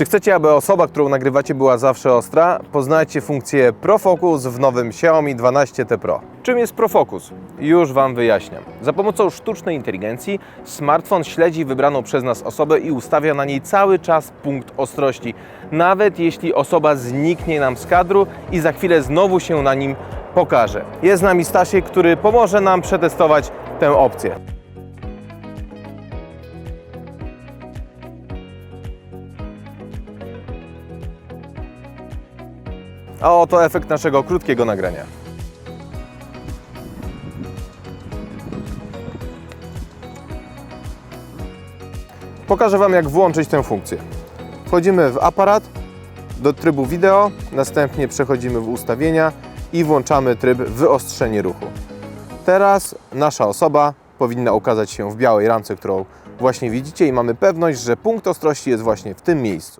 Czy chcecie, aby osoba, którą nagrywacie była zawsze ostra? Poznajcie funkcję ProFocus w nowym Xiaomi 12T Pro. Czym jest ProFocus? Już Wam wyjaśniam. Za pomocą sztucznej inteligencji smartfon śledzi wybraną przez nas osobę i ustawia na niej cały czas punkt ostrości. Nawet jeśli osoba zniknie nam z kadru i za chwilę znowu się na nim pokaże. Jest z nami Stasiek, który pomoże nam przetestować tę opcję. A oto efekt naszego krótkiego nagrania. Pokażę Wam, jak włączyć tę funkcję. Wchodzimy w aparat, do trybu wideo, następnie przechodzimy w ustawienia i włączamy tryb wyostrzenie ruchu. Teraz nasza osoba powinna ukazać się w białej ramce, którą właśnie widzicie i mamy pewność, że punkt ostrości jest właśnie w tym miejscu.